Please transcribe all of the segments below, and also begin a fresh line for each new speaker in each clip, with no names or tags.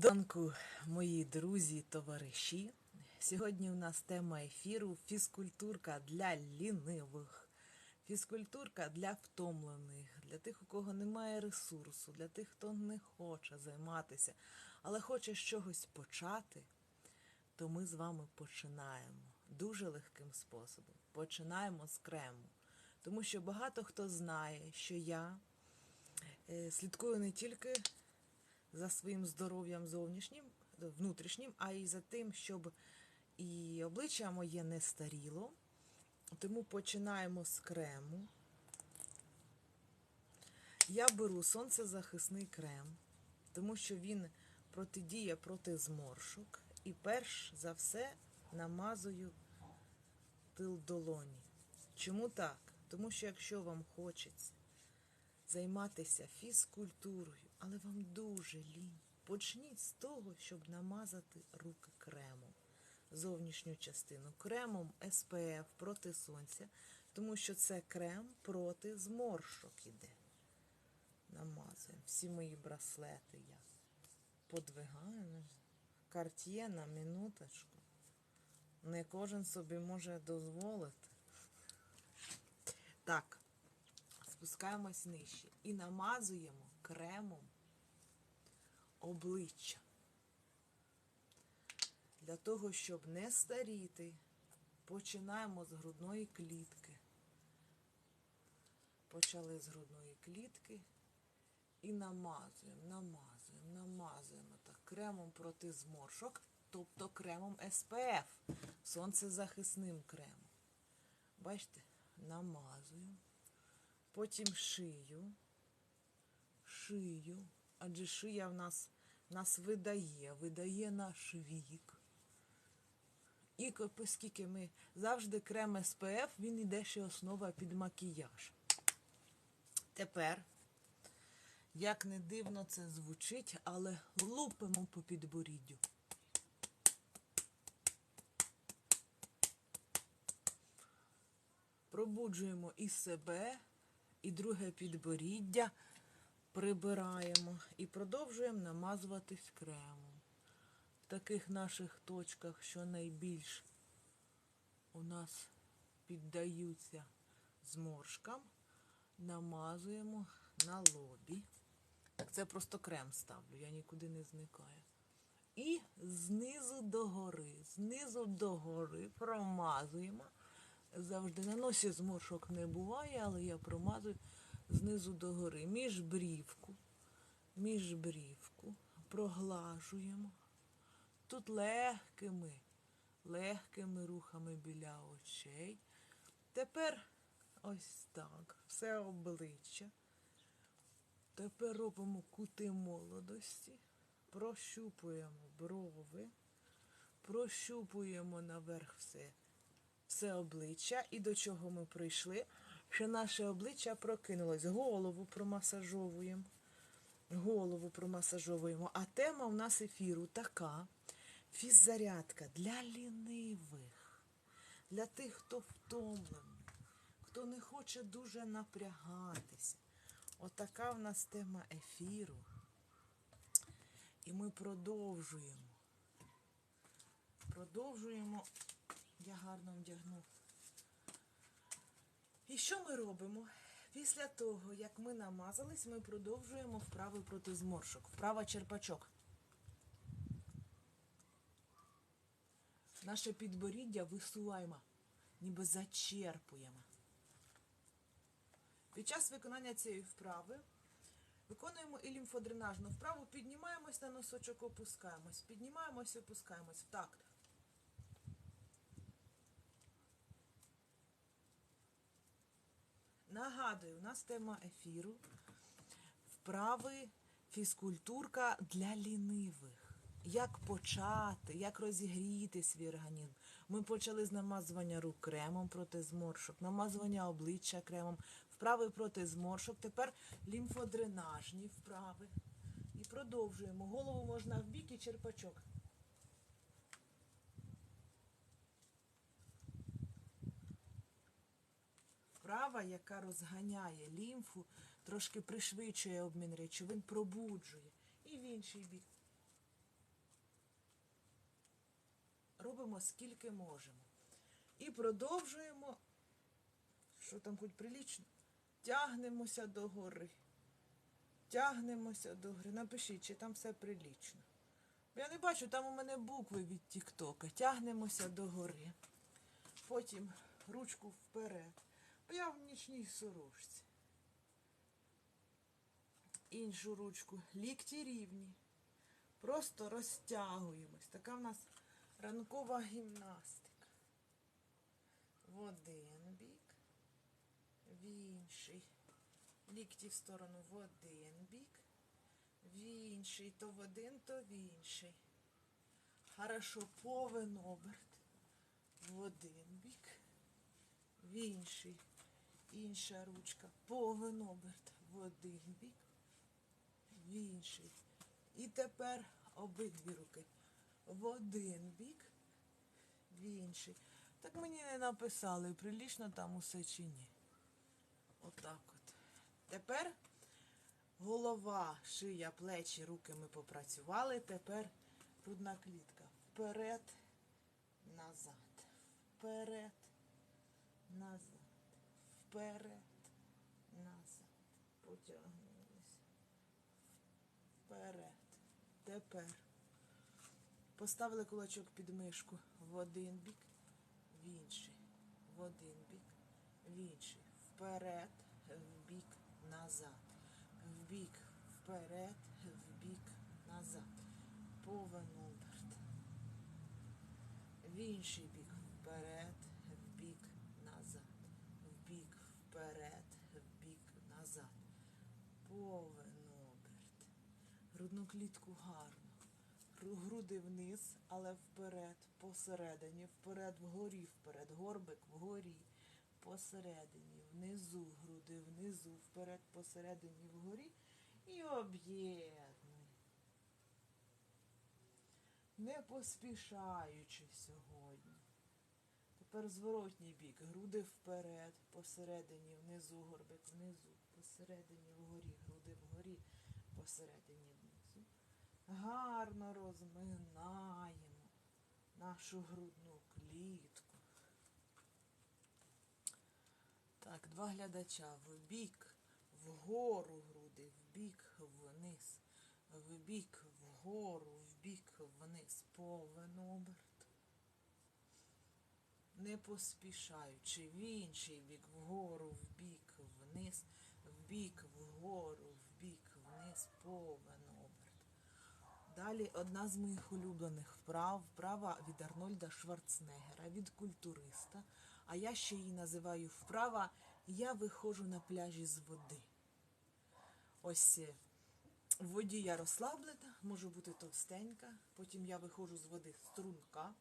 Данку, мої друзі, товариші. Сьогодні у нас тема ефіру фізкультурка для лінивих, фізкультурка для втомлених, для тих, у кого немає ресурсу, для тих, хто не хоче займатися, але хоче з чогось почати, то ми з вами починаємо дуже легким способом. Починаємо з крему. Тому що багато хто знає, що я е, слідкую не тільки за своїм здоров'ям зовнішнім, внутрішнім, а й за тим, щоб і обличчя моє не старіло. Тому починаємо з крему. Я беру сонцезахисний крем, тому що він протидіє проти зморшок. І перш за все намазую тил долоні. Чому так? Тому що якщо вам хочеться займатися фізкультурою, але вам дуже лінь, почніть з того, щоб намазати руки кремом, зовнішню частину кремом SPF проти сонця, тому що це крем проти зморшок іде. Намазуємо. Всі мої браслети я подвигаю. Карт'є на минуточку. Не кожен собі може дозволити. Так, спускаємось нижче і намазуємо кремом обличчя. Для того, щоб не старіти, починаємо з грудної клітки. Почали з грудної клітки і намазуємо, намазуємо, намазуємо так кремом проти зморшок, тобто кремом SPF, сонцезахисним кремом. Бачите, намазуємо. Потім шию, шию, адже шия в нас, нас видає, видає наш вік. І оскільки ми завжди крем СПФ, він іде ще основа під макіяж. Тепер, як не дивно це звучить, але лупимо по підборіддю. Пробуджуємо і себе, і друге підборіддя прибираємо і продовжуємо намазуватись кремом. В таких наших точках, що найбільш у нас піддаються зморшкам, намазуємо на лобі. Так це просто крем ставлю, я нікуди не зникаю. І знизу до гори, знизу до гори промазуємо. Завжди на носі зморшок не буває, але я промазую знизу до гори. Між брівку, між брівку проглажуємо. Тут легкими, легкими рухами біля очей. Тепер ось так, все обличчя. Тепер робимо кути молодості, прощупуємо брови, прощупуємо наверх все все обличчя і до чого ми прийшли, що наше обличчя прокинулось. Голову промасажовуємо. Голову промасажовуємо. А тема у нас ефіру така фіззарядка для лінивих, для тих, хто втомлений, хто не хоче дуже напрягатися. Отака в нас тема ефіру. І ми продовжуємо. Продовжуємо я гарно вдягну. І що ми робимо? Після того, як ми намазались, ми продовжуємо вправи проти зморшок. Вправа черпачок. Наше підборіддя висуваємо, ніби зачерпуємо. Під час виконання цієї вправи виконуємо і лімфодренажну вправу, піднімаємось на носочок, опускаємось, піднімаємось, опускаємось в такт. Нагадую, у нас тема ефіру. Вправи фізкультурка для лінивих. Як почати, як розігріти свій організм. Ми почали з намазування рук кремом проти зморшок, намазування обличчя кремом, вправи проти зморшок. Тепер лімфодренажні вправи. І продовжуємо. Голову можна в бік і черпачок. Вправа, яка розганяє лімфу, трошки пришвидшує обмін речовин, пробуджує. І в інший бік. робимо скільки можемо. І продовжуємо, що там хоч прилічно, тягнемося до гори. Тягнемося до гори. Напишіть, чи там все прилічно. Я не бачу, там у мене букви від Тіктока. Тягнемося до гори. Потім ручку вперед. Я в нічній сорочці. Іншу ручку. Лікті рівні. Просто розтягуємось. Така в нас ранкова гімнастика. В один бік, в інший. Лікті в сторону в один бік, в інший, то в один, то в інший. Хорошо, повен оберт. В один бік, в інший. Інша ручка. Повен оберт. В один бік, в інший. І тепер обидві руки. В один бік, в інший. Так мені не написали, прилічно там усе чи ні. Отак от. Тепер голова, шия, плечі, руки ми попрацювали. Тепер грудна клітка. Вперед, назад. Вперед, назад. Вперед, назад. Потягнулися. Вперед. Тепер. Поставили кулачок під мишку в один бік, в інший, в один бік, в інший. Вперед, в бік, назад. В бік, вперед, в бік, назад. Повен. В інший бік, вперед, в бік, назад. В бік, вперед, в бік, назад. Повен оберт. Грудну клітку гарно. Груди вниз, але вперед, посередині, вперед, вгорі, вперед, горбик вгорі, посередині, внизу, груди внизу, вперед, посередині, вгорі і об'єднуй. Не поспішаючи сьогодні. Тепер зворотній бік. Груди вперед, посередині, внизу, горбик внизу, посередині, вгорі, груди вгорі, посередині. Гарно розминаємо нашу грудну клітку. Так, два глядача в бік, вгору груди, в бік, вниз, в бік, вгору, в бік, вниз, повен оберт. Не поспішаючи, в інший бік, вгору, в бік, вниз, в бік, вгору, в бік, вниз, повен. Далі одна з моїх улюблених вправ, вправа від Арнольда Шварценеггера, від культуриста. А я ще її називаю вправа Я виходжу на пляжі з води. Ось е, в воді я розслаблена, можу бути товстенька, потім я виходжу з води струнка,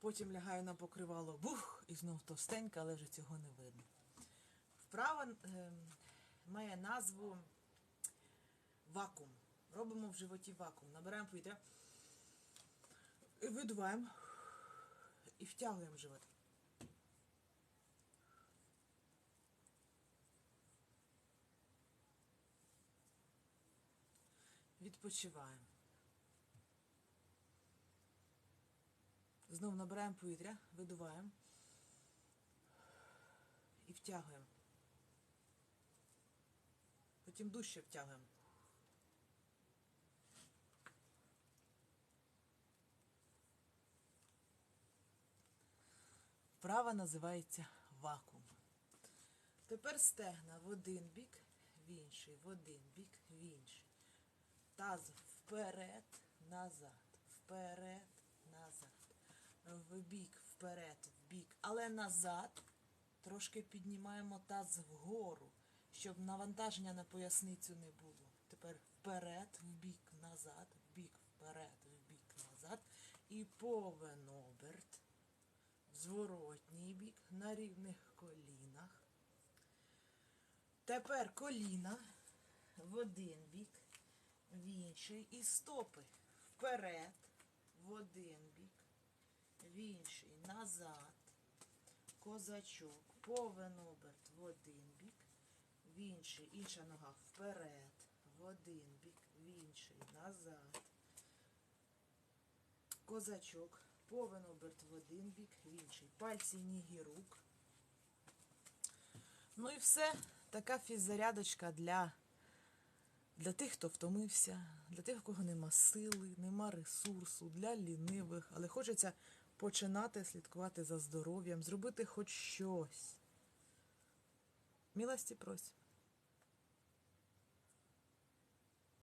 потім лягаю на покривало, бух, і знов товстенька, але вже цього не видно. Вправа е, має назву вакуум. Робимо в животі вакуум. Набираємо повітря, і видуваємо і втягуємо живот. Відпочиваємо. Знову набираємо повітря, видуваємо і втягуємо. Потім дужче втягуємо. Вправа називається вакуум. Тепер стегна в один бік, в інший, в один бік, в інший. Таз вперед, назад, вперед, назад. В бік, вперед, в бік. Але назад трошки піднімаємо таз вгору, щоб навантаження на поясницю не було. Тепер вперед, в бік, назад, в бік, вперед, в бік, назад. І повен оберт. Зворотній бік на рівних колінах. Тепер коліна в один бік, в інший і стопи вперед, в один бік, в інший, назад, козачок, повен оберт в один бік, в інший, інша нога вперед, в один бік, в інший, назад. Козачок, Повен оберт в один бік, в інший. Пальці ніг і рук. Ну і все. Така фіззарядочка для, для тих, хто втомився, для тих, у кого нема сили, нема ресурсу, для лінивих, але хочеться починати слідкувати за здоров'ям, зробити хоч щось. Милості просимо.